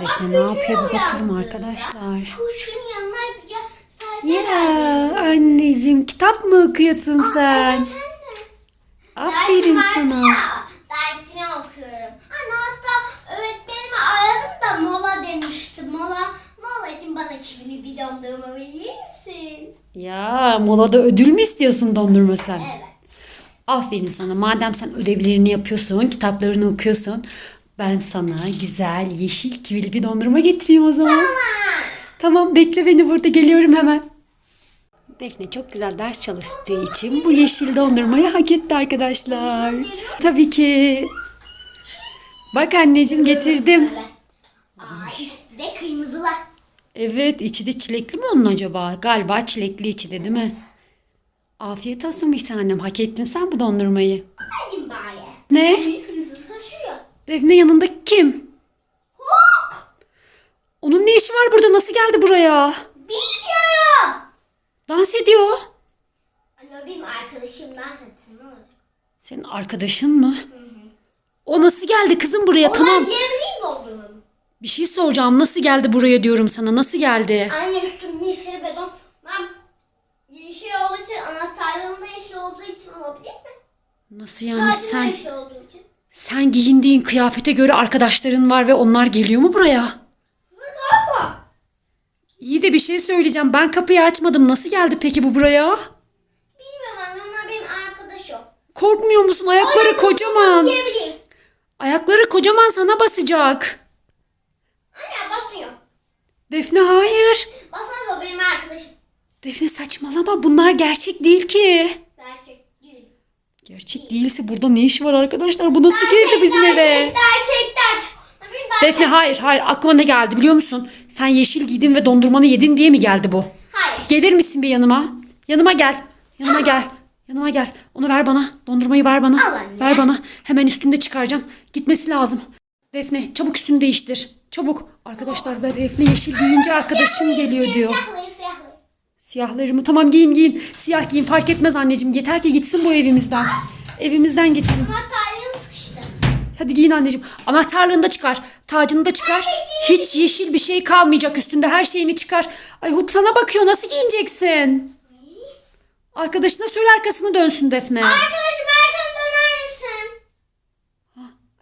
Defne ne yapıyor bir bakalım arkadaşlar. Kuşun yanına ya sadece Ya anneciğim kitap mı okuyorsun sen? Evet anne. Aferin Dersim sana. ya, Dersimi okuyorum. Anne hatta öğretmenimi aradım da mola demişti. Mola, mola için bana çivili bir dondurma verir misin? Ya molada ödül mü istiyorsun dondurma sen? Evet. Aferin sana. Madem sen ödevlerini yapıyorsun, kitaplarını okuyorsun. Ben sana güzel yeşil kivili bir dondurma getireyim o zaman. Ama Tamam bekle beni burada geliyorum hemen. Defne çok güzel ders çalıştığı için bu yeşil dondurmayı hak etti arkadaşlar. Tabii ki. Bak anneciğim getirdim. Aa, üstü de kırmızılar. Evet içi de çilekli mi onun acaba? Galiba çilekli içi de değil mi? Afiyet olsun bir tanem. Hak ettin sen bu dondurmayı. Bari. Ne? Defne yanındaki kim? Hop! Onun ne işi var burada? Nasıl geldi buraya? Bilmiyorum. Dans ediyor. Anne benim arkadaşım dans etsin ne olacak? Senin arkadaşın mı? O nasıl geldi kızım buraya? Onlar tamam. yiyebileyim dondurmamı. Bir şey soracağım. Nasıl geldi buraya diyorum sana. Nasıl geldi? Anne üstüm yeşil beton. Ben yeşil olduğu için anahtarlığım da yeşil olduğu için olabilir mi? Nasıl yani da sen yeşil olduğu için. Sen giyindiğin kıyafete göre arkadaşların var ve onlar geliyor mu buraya? İyi de bir şey söyleyeceğim. Ben kapıyı açmadım. Nasıl geldi peki bu buraya? Bilmiyorum anne onlar benim arkadaşım. Korkmuyor musun? Ayakları kocaman. Yiyebileyim. Ayakları kocaman sana basacak. Anne basıyor. Defne hayır. Basar da o benim arkadaşım. Defne saçmalama. Bunlar gerçek değil ki. Gerçek değil. Gerçek değilse burada ne işi var arkadaşlar? Bu nasıl girdi bizim eve? Gerçek, gerçek, gerçek. Benim gerçek. Defne hayır hayır aklıma ne geldi biliyor musun? Sen yeşil giydin ve dondurmanı yedin diye mi geldi bu? Hayır. Gelir misin bir yanıma? Yanıma gel. Yanıma gel. Yanıma gel. Onu ver bana. Dondurmayı ver bana. Al anne. Ver bana. Hemen üstünde çıkaracağım. Gitmesi lazım. Defne çabuk üstünü değiştir. Çabuk. Arkadaşlar ben Defne yeşil giyince arkadaşım geliyor diyor. Siyahlarımı tamam giyin giyin. Siyah giyin fark etmez anneciğim. Yeter ki gitsin bu evimizden. Evimizden gitsin. Anahtarlığım sıkıştı. Hadi giyin anneciğim. Anahtarlığını da çıkar. Tacını da çıkar. Hiç yeşil bir şey kalmayacak üstünde. Her şeyini çıkar. Ay Hut sana bakıyor. Nasıl giyineceksin? Arkadaşına söyle arkasını dönsün Defne. Arkadaşım arkanı döner misin?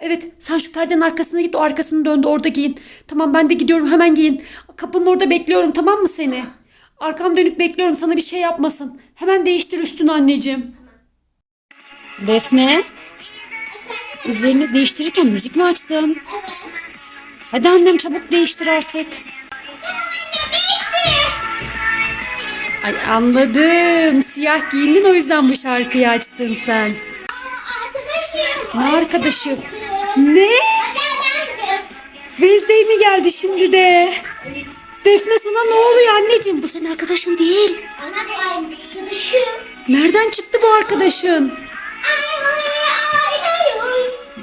Evet sen şu perdenin arkasına git. O arkasını döndü orada giyin. Tamam ben de gidiyorum hemen giyin. Kapının orada bekliyorum tamam mı seni? Arkam dönük bekliyorum sana bir şey yapmasın. Hemen değiştir üstünü anneciğim. Defne üzerini değiştirirken müzik mi açtın? Evet. Hadi annem çabuk değiştir artık. Tamam anne değişti. Ay anladım. Siyah giyindin o yüzden bu şarkıyı açtın sen. Arkadaşım. Ne arkadaşı? Ne? Wednesday mi geldi şimdi de? Defne sana ne oluyor anneciğim? Bu senin arkadaşın değil. Ana bu arkadaşım. Nereden çıktı bu arkadaşın?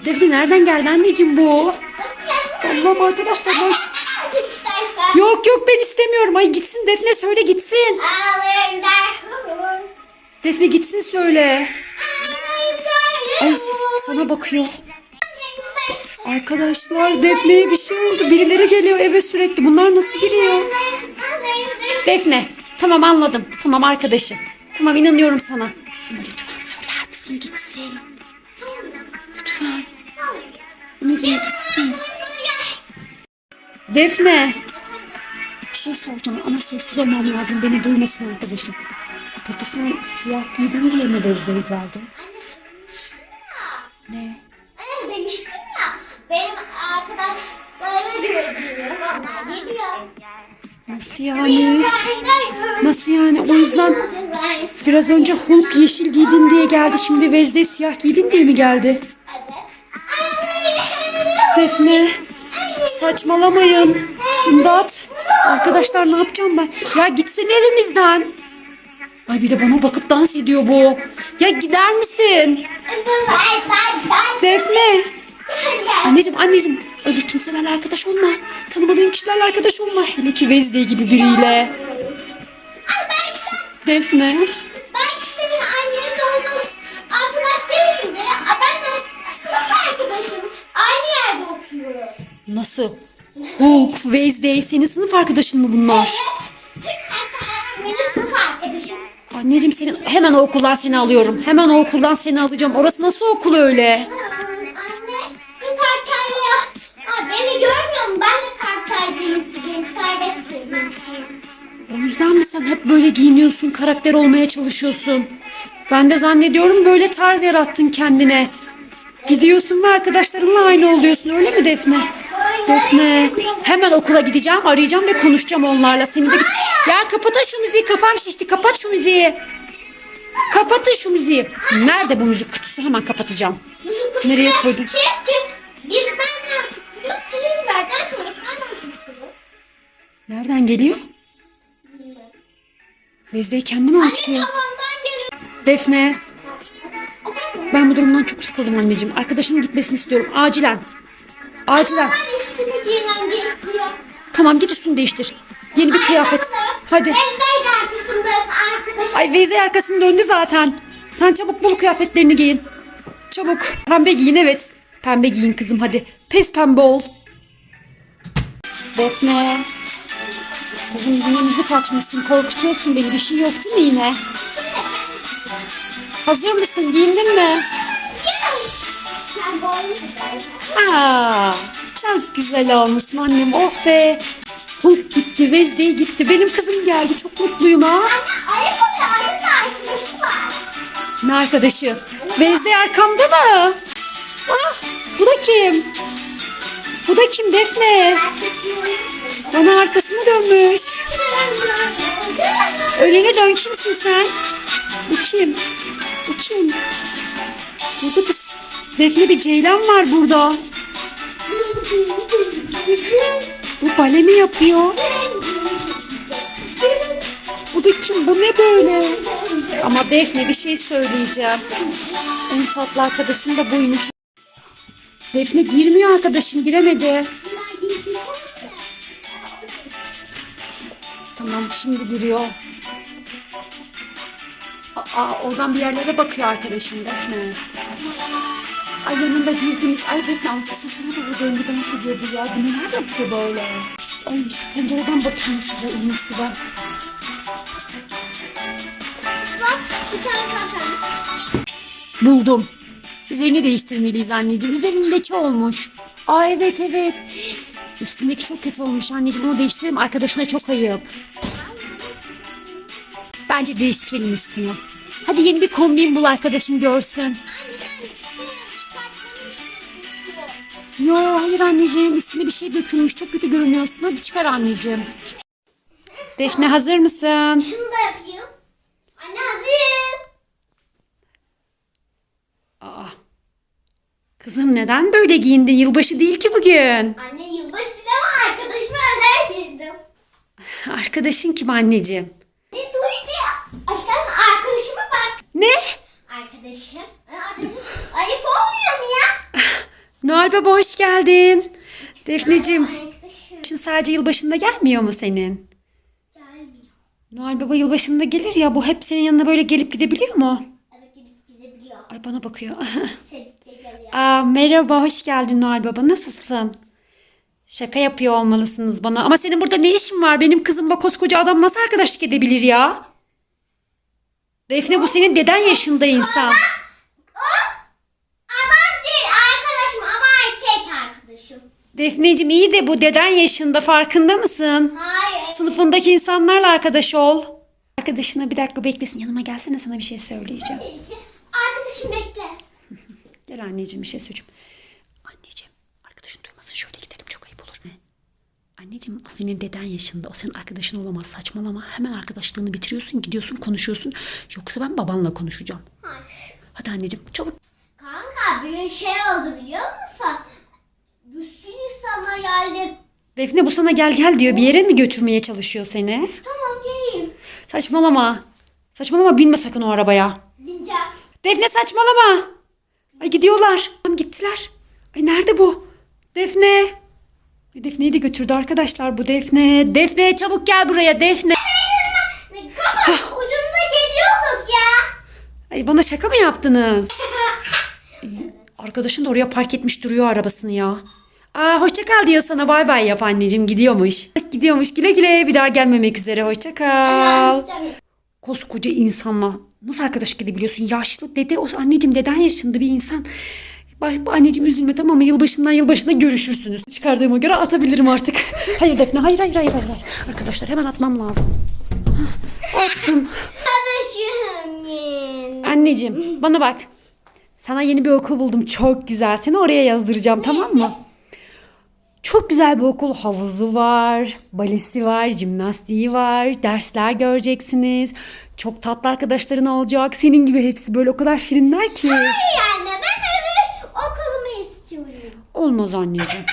Defne nereden geldi anneciğim bu? Allah'ım arkadaşlar ben... Yok yok ben istemiyorum. Ay gitsin Defne söyle gitsin. Defne gitsin söyle. Ay sana bakıyor. Arkadaşlar Defne'ye bir şey oldu. Birileri geliyor eve sürekli. Bunlar nasıl giriyor? Defne. Tamam anladım. Tamam arkadaşı. Tamam inanıyorum sana. Ama lütfen söyler misin gitsin? Lütfen. Anneciğim gitsin. Defne. Bir şey soracağım ama sessiz olmam lazım. Beni duymasın arkadaşım. Peki sen siyah giydin diye mi Vezde'ye geldin? Nasıl yani? Nasıl yani? O yüzden biraz önce Hulk yeşil giydin diye geldi. Şimdi Vezde siyah giydin diye mi geldi? Evet. Defne. Saçmalamayın. İmdat. Arkadaşlar ne yapacağım ben? Ya gitsene evimizden. Ay bir de bana bakıp dans ediyor bu. Ya gider misin? Defne. Anneciğim anneciğim. Öyle kimselerle arkadaş olma. Tanımadığın kişilerle arkadaş olma. Hele ki Vezde gibi biriyle. Belki sen, Defne. belki senin annesi olmalı. Arkadaş değilsin de. Ben de sınıf arkadaşım. Aynı yerde oturuyoruz. Nasıl? Hulk, Wednesday senin sınıf arkadaşın mı bunlar? Evet. Hatta benim sınıf arkadaşım. Anneciğim senin hemen o okuldan seni alıyorum. Hemen o okuldan seni alacağım. Orası nasıl okul öyle? Anne, yüzden mi sen hep böyle giyiniyorsun, karakter olmaya çalışıyorsun? Ben de zannediyorum böyle tarz yarattın kendine. Gidiyorsun ve arkadaşlarınla aynı oluyorsun öyle mi Defne? Defne hemen okula gideceğim arayacağım ve konuşacağım onlarla. Seni de git. Ya kapatın şu müziği kafam şişti kapat şu müziği. Kapatın şu müziği. Nerede bu müzik kutusu hemen kapatacağım. Nereye koydun? Çünkü biz nereden tıklıyoruz. Nereden geliyor? Vezdeyi kendi mi Anne açıyor? tavandan geliyor. Defne ben bu durumdan çok sıkıldım anneciğim. Arkadaşının gitmesini istiyorum acilen. Acilen. Ben üstümü giymem gerekiyor. Tamam git üstünü değiştir. Yeni bir kıyafet. Hadi. Benzer arkasındayız arkadaşım. Ay Veyze arkasını döndü zaten. Sen çabuk bul kıyafetlerini giyin. Çabuk. Pembe giyin evet. Pembe giyin kızım hadi. Pes pembe ol. Defne. Kızım yine müzik açmışsın. Korkutuyorsun beni. Bir şey yok değil mi yine? Hazır mısın? Giyindin mi? Aa, çok güzel olmuşsun annem. Oh be. Hulk gitti, Wednesday gitti. Benim kızım geldi. Çok mutluyum ha. Anne. Ne arkadaşı? Wednesday arkamda mı? Ah, bu da kim? Bu da kim Defne? Bana arkasını dönmüş. Önüne dön kimsin sen? Bu kim? Bu kim? Burada kız. Defne bir ceylan var burada. Bu bale mi yapıyor? Bu da kim? Bu ne böyle? Ama Defne bir şey söyleyeceğim. En tatlı arkadaşım da buymuş. Defne girmiyor arkadaşın giremedi. Tamam şimdi giriyor. Aa, oradan bir yerlere bakıyor arkadaşım Defne. Ay yanında girdiniz. Ay Defne arkasına doğru döndü dans ediyordu ya. Bu neler yapıyor böyle? Ay şu pencereden bakayım size en iyisi ben. Bak bir tane tavşan. Buldum. Üzerini değiştirmeliyiz anneciğim. Üzerindeki olmuş. Aa evet evet. Üstündeki çok kötü olmuş anneciğim. Onu değiştirelim. Arkadaşına çok ayıp. Bence değiştirelim üstünü. Hadi yeni bir kombin bul arkadaşım görsün. Yo hayır anneciğim. Üstüne bir şey dökülmüş. Çok kötü görünüyorsun. Hadi çıkar anneciğim. Defne hazır mısın? Şunu da yapayım. Anne hazırım. Aa. Kızım neden böyle giyindin? Yılbaşı değil ki bugün. Anne yılbaşı değil ama arkadaşıma özel giydim. Arkadaşın kim anneciğim? Ne dur bir. Aşkım arkadaşıma bak. Ne? Arkadaşım. Ee, Arkadaşım ayıp olmuyor mu ya? Noel Baba hoş geldin. Defneciğim, şimdi sadece yılbaşında gelmiyor mu senin? Gelmiyor. Noel Baba yılbaşında gelir ya, bu hep senin yanına böyle gelip gidebiliyor mu? Evet gidip gidebiliyor. Ay bana bakıyor. Aa, merhaba, hoş geldin Noel Baba. Nasılsın? Şaka yapıyor olmalısınız bana. Ama senin burada ne işin var? Benim kızımla koskoca adam nasıl arkadaşlık edebilir ya? Defne bu senin deden yaşında insan. Aman değil arkadaşım ama erkek arkadaşım. Defneciğim iyi de bu deden yaşında farkında mısın? Hayır. Sınıfındaki insanlarla arkadaş ol. Arkadaşına bir dakika beklesin yanıma gelsene sana bir şey söyleyeceğim. Arkadaşım bekle. Gel anneciğim bir şey söyleyeceğim. Anneciğim arkadaşın duymasın şöyle gidelim çok ayıp olur ne? Anneciğim o senin deden yaşında o senin arkadaşın olamaz saçmalama. Hemen arkadaşlığını bitiriyorsun gidiyorsun konuşuyorsun. Yoksa ben babanla konuşacağım. Hayır. Hadi anneciğim çabuk. Kanka bir şey oldu biliyor musun? Bir sürü sana geldi. Defne bu sana gel gel diyor bir yere mi götürmeye çalışıyor seni? Tamam geleyim. Saçmalama. Saçmalama binme sakın o arabaya. Bineceğim. Defne saçmalama. Ay gidiyorlar. Tamam gittiler. Ay nerede bu? Defne. Ay Defne'yi de götürdü arkadaşlar bu Defne. Defne çabuk gel buraya Defne. Kafa ucunda geliyorduk ya. Ay bana şaka mı yaptınız? Arkadaşın da oraya park etmiş duruyor arabasını ya. Aa, hoşça kal diyor sana bay bay yap anneciğim gidiyormuş. Gidiyormuş güle güle bir daha gelmemek üzere hoşça kal. Koskoca insanla nasıl arkadaş gidebiliyorsun? Yaşlı dede o anneciğim deden yaşında bir insan. Anneciğim üzülme tamam mı? Yılbaşından yılbaşına görüşürsünüz. Çıkardığıma göre atabilirim artık. Hayır Defne hayır hayır hayır. hayır. Arkadaşlar hemen atmam lazım. Attım. Anneciğim bana bak. Sana yeni bir okul buldum. Çok güzel. Seni oraya yazdıracağım tamam mı? Çok güzel bir okul. Havuzu var, balesi var, jimnastiği var, dersler göreceksiniz. Çok tatlı arkadaşların olacak. Senin gibi hepsi böyle o kadar şirinler ki. Hayır anne ben evi okulumu istiyorum. Olmaz anneciğim.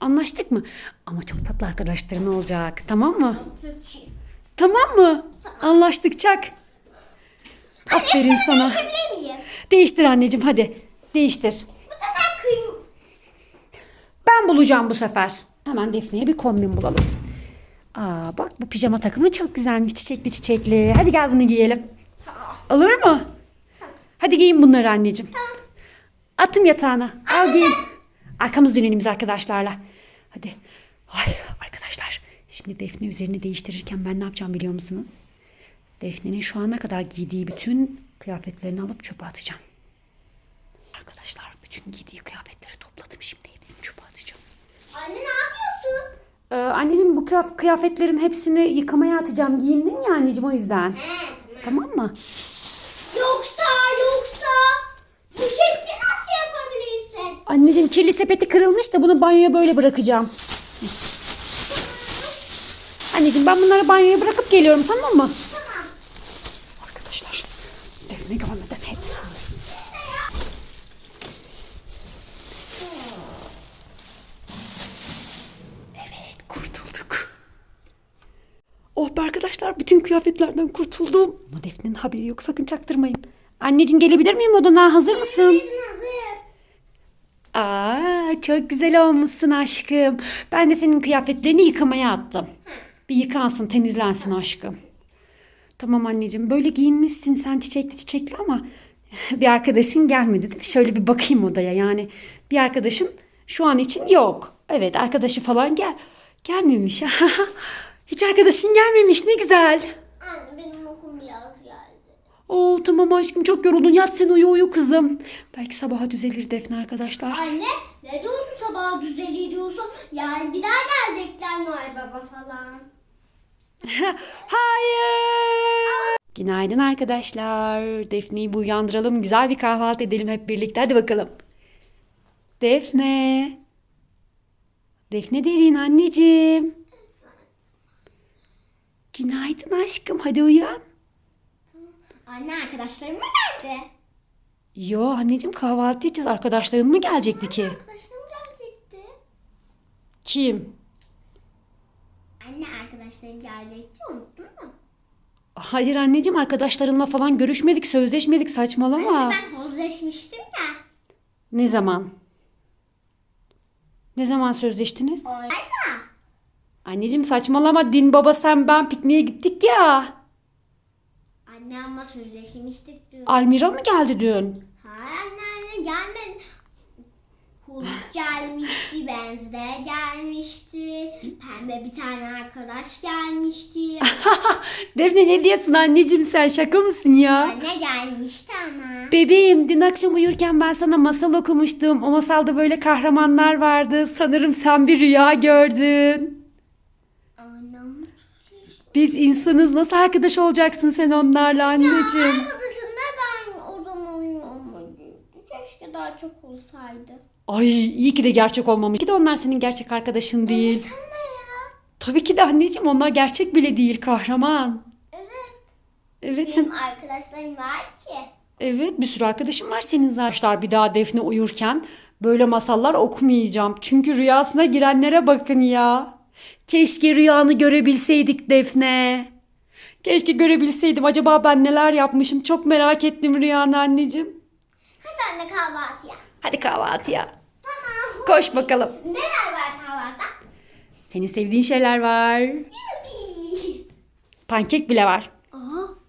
Anlaştık mı? Ama çok tatlı arkadaşların olacak. Tamam mı? Peki. Tamam mı? Anlaştık çak. Aferin sana. Değişebilir miyim? Değiştir anneciğim hadi. Değiştir. Bu sefer kıyım. Ben bulacağım bu sefer. Hemen Defne'ye bir kombin bulalım. Aa bak bu pijama takımı çok güzelmiş. Çiçekli çiçekli. Hadi gel bunu giyelim. Olur mu? Hadi giyin bunları anneciğim. Attım yatağına. Al giyin. Arkamız dönelim biz arkadaşlarla. Hadi. Ay arkadaşlar. Şimdi Defne üzerini değiştirirken ben ne yapacağım biliyor musunuz? Defne'nin şu ana kadar giydiği bütün kıyafetlerini alıp çöpe atacağım. Arkadaşlar bütün giydiği kıyafetleri topladım. Şimdi hepsini çöpe atacağım. Anne ne yapıyorsun? Ee, anneciğim bu kıyaf- kıyafetlerin hepsini yıkamaya atacağım. Giyindin ya anneciğim o yüzden. He Tamam mı? Yoksa yoksa bu şekli nasıl yapabilirsin? Anneciğim kirli sepeti kırılmış da bunu banyoya böyle bırakacağım. Anneciğim ben bunları banyoya bırakıp geliyorum tamam mı? Tamam. Arkadaşlar Defne görmeden hepsini. Evet kurtulduk. Oh be arkadaşlar bütün kıyafetlerden kurtuldum. Ama Defne'nin haberi yok sakın çaktırmayın. Anneciğim gelebilir miyim odana hazır mısın? Hazır. Aa çok güzel olmuşsun aşkım. Ben de senin kıyafetlerini yıkamaya attım. Bir yıkansın temizlensin aşkım. Tamam anneciğim böyle giyinmişsin sen çiçekli çiçekli ama bir arkadaşın gelmedi değil mi? Şöyle bir bakayım odaya yani bir arkadaşın şu an için yok. Evet arkadaşı falan gel gelmemiş. Hiç arkadaşın gelmemiş ne güzel. Anne benim okum biraz geldi. Oo tamam aşkım çok yoruldun yat sen uyu uyu kızım. Belki sabaha düzelir Defne arkadaşlar. Anne ne diyorsun sabah düzeli diyorsun? Yani bir daha gelecekler Noel Baba falan. Hayır. Günaydın arkadaşlar. Defne'yi bu uyandıralım. Güzel bir kahvaltı edelim hep birlikte. Hadi bakalım. Defne. Defne derin anneciğim. Günaydın aşkım. Hadi uyan. Anne arkadaşlarım mı geldi? Yo anneciğim kahvaltı edeceğiz. Arkadaşların mı gelecekti ki? Arkadaşlarım gelecekti. Kim? Anne arkadaşlarım gelecekti unuttun mu? Hayır anneciğim arkadaşlarınla falan görüşmedik, sözleşmedik. Saçmalama. Ben sözleşmiştim ya. Ne zaman? Ne zaman sözleştiniz? Aynen. Anneciğim saçmalama. Din baba sen ben pikniğe gittik ya. Anne ama sözleşmiştik diyor. Almira mı geldi dün? Hayır anne anne gelmedi. Hulk gelmişti, Benzer gelmişti, pembe bir tane arkadaş gelmişti. Defne ne diyorsun anneciğim sen şaka mısın ya? Anne gelmişti ama. Bebeğim dün akşam uyurken ben sana masal okumuştum. O masalda böyle kahramanlar vardı. Sanırım sen bir rüya gördün. Biz insanız. Nasıl arkadaş olacaksın sen onlarla anneciğim? Arkadaşım neden o zaman olmadı? Keşke daha çok olsaydı. Ay iyi ki de gerçek olmamış. İyi ki de onlar senin gerçek arkadaşın değil. Sen ne ya? Tabii ki de anneciğim onlar gerçek bile değil kahraman. Evet. Evet Benim arkadaşlarım var ki. Evet bir sürü arkadaşım var senin zaten. Bir daha Defne uyurken böyle masallar okumayacağım. Çünkü rüyasına girenlere bakın ya. Keşke rüyanı görebilseydik Defne. Keşke görebilseydim. Acaba ben neler yapmışım? Çok merak ettim rüyanı anneciğim. Hadi anne kahvaltıya. Hadi kahvaltıya. Tamam. Koş bakalım. Neler var kahvaltıda? Senin sevdiğin şeyler var. Yuppie. Pankek bile var. Aha